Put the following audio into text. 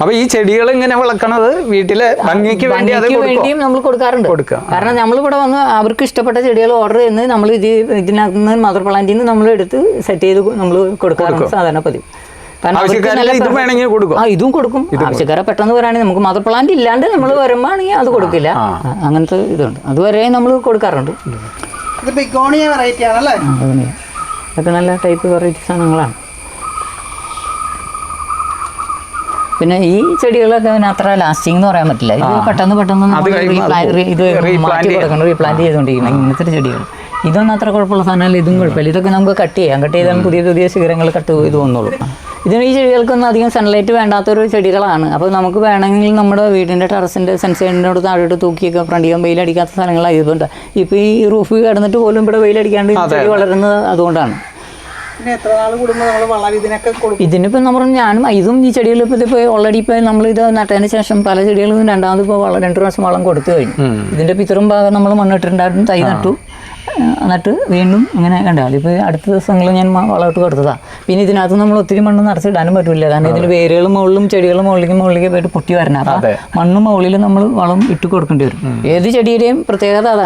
അപ്പൊ ഈ ചെടികൾ ഇങ്ങനെ വളർക്കണത് വീട്ടിലെ ഭംഗിക്ക് വേണ്ടി അത് കൊടുക്കും. വേണ്ടിയും നമ്മൾ കൊടുക്കാറുണ്ട്. കൊടുക്കുക. കാരണം നമ്മൾ ഇവിടെ വന്ന് അവർക്ക് ഇഷ്ടപ്പെട്ട ചെടികൾ ഓർഡർ ചെയ്യുന്നത് നമ്മൾ ഇത് ഇതിനകത്ത് നിന്ന് മദർ പ്ലാന്റിൽ നിന്ന് നമ്മൾ എടുത്ത് സെറ്റ് ചെയ്ത് നമ്മൾ കൊടുക്കാറുണ്ട് സാധാരണ പതിവ്. ഇതും കൊടുക്കും. ആ ഇതും കൊടുക്കും. ആവശ്യക്കാരെ പെട്ടെന്ന് വരാണെങ്കിൽ നമുക്ക് മദർ പ്ലാന്റ് ഇല്ലാണ്ട് നമ്മൾ വരുമ്പോഴാണെങ്കിൽ അത് കൊടുക്കില്ല. അങ്ങനത്തെ ഇതുണ്ട്. അതുവരെ നമ്മൾ കൊടുക്കാറുണ്ട്. ഇത് ബിഗോണിയ വെറൈറ്റി ആണല്ലേ? അതൊക്കെ നല്ല ടൈപ്പ് വെറൈറ്റി സാധനങ്ങളാണ്. പിന്നെ ഈ ചെടികളൊക്കെ പിന്നെ അത്ര ലാസ്റ്റിംഗ് എന്ന് പറയാൻ പറ്റില്ല. ഇത് പെട്ടെന്ന് പെട്ടെന്ന് ഇത് മാറ്റി. കൊടുക്കണം റീപ്ലാന്റ് ചെയ്തുകൊണ്ടിരിക്കണം. ഇങ്ങനത്തെ ചെടികൾ ഇതൊന്നും അത്ര കുഴപ്പമുള്ള സാധനമല്ല. ഇതും കുഴപ്പമില്ല. ഇതൊക്കെ നമുക്ക് കട്ട് ചെയ്യാം. കട്ട് ചെയ്താൽ പുതിയ പുതിയ ശിഖരങ്ങൾ കട്ട് ചെയ്ത് വന്നോളൂ. ഇതിന് ഈ ചെടികൾക്കൊന്നും അധികം സൺലൈറ്റ് വേണ്ടാത്തൊരു ചെടികളാണ്. അപ്പോൾ നമുക്ക് വേണമെങ്കിൽ നമ്മുടെ വീടിന്റെ ടെറസിന്റെ സെൻസൈഡിനോട് താഴോട്ട് തൂക്കിയൊക്കെ ഫ്രണ്ട് ഫ്രണ്ടിയും വെയിലടിക്കാത്ത സ്ഥലങ്ങളായതുകൊണ്ട് ഇപ്പോൾ ഈ റൂഫ് കിടന്നിട്ട് പോലും ഇവിടെ വെയിലടിക്കാണ്ട് ചെടി വളരുന്നത് അതുകൊണ്ടാണ്. പിന്നെ എത്ര നാൾ കൂടുമ്പോൾ നമ്മൾ വളം ഇതിനൊക്കെ കൊടുക്കും ഇതിനിപ്പോൾ നമ്മൾ ഞാനും ഇതും ഈ ചെടികൾ ഇപ്പോൾ ഓൾറെഡി ഇപ്പോൾ ഇത് നട്ടതിന് ശേഷം പല ചെടികളും രണ്ടാമത് ഇപ്പോൾ വളം രണ്ട് പ്രാവശ്യം വളം കൊടുത്തു കഴിഞ്ഞു. ഇതിന്റെ പിത്തറും ഭാഗം നമ്മൾ മണ്ണിട്ടുണ്ടായിരുന്നു തൈ നട്ടു. നട്ട് വീണ്ടും അങ്ങനെ കണ്ടാൽ ഇപ്പോൾ അടുത്ത ദിവസങ്ങളിൽ ഞാൻ വളമിട്ട് കൊടുത്തതാണ് പിന്നെ ഇതിനകത്ത് നമ്മൾ ഒത്തിരി മണ്ണ് നിറച്ചിടാനും പറ്റില്ല കാരണം ഇതിന് വേരുകളും മുകളിലും ചെടികളും മുകളിലേക്ക് മുകളിലേക്ക് പോയിട്ട് പൊട്ടി വരണം. അപ്പം മണ്ണ് മുകളിൽ നമ്മൾ വളം ഇട്ട് കൊടുക്കേണ്ടി വരും. ഏത് ചെടിയുടെയും പ്രത്യേകത അതാണ്.